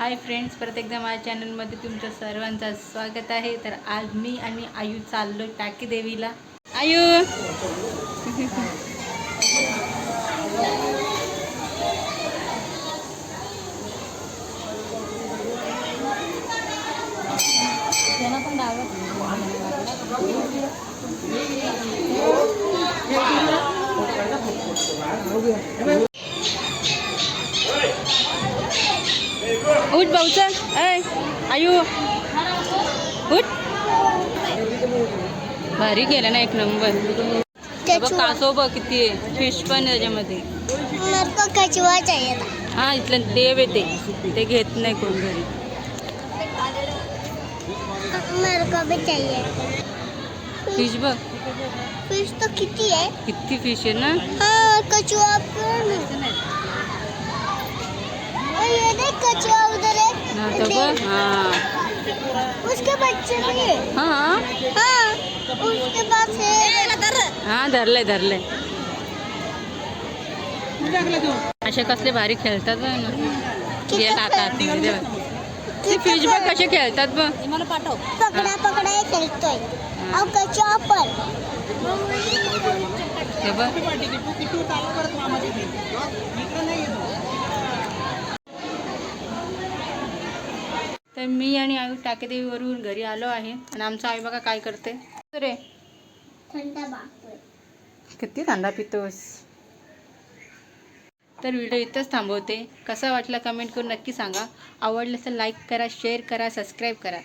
Hi friends परत एकदा माझ्या चॅनलमध्ये तुमच्या सर्वांचं स्वागत आहे. तर आज मी आणि आयू चाललो टाकी देवीला. आयू! उठ भाऊचा ऐ आयू उठ भारी केलं ना एक नंबर कासव बघ किती आहे फिश पण आहे त्याच्यामध्ये हा इथलं देव येते ते घेत नाही कोण घरी मेरे को भी चाहिए फिश बघ फिश तो कितनी है किती फिश आहे ना हाँ कछुआ है है हा हा उसके बच्चे भी है हा हाँ उसके पास है हा धरलंय धरलंय असे कसले भारी खेळतात ना आतमध्ये बघ. ते फिश बघ कसे खेळतात बघ पकड़ा पकड़ा ही खेलते और कछुआ पर हे बघ तर मी आणि आयू टाकेदेवीवरून घरी आलो आहे. आणि आमचा आई बघा काय करते. रे. किती थंडा पितोस. तर व्हिडिओ इथंच थांबवते. कसा वाटला कमेंट करून नक्की सांगा. आवडलं तर लाईक करा शेअर करा सबस्क्राईब करा.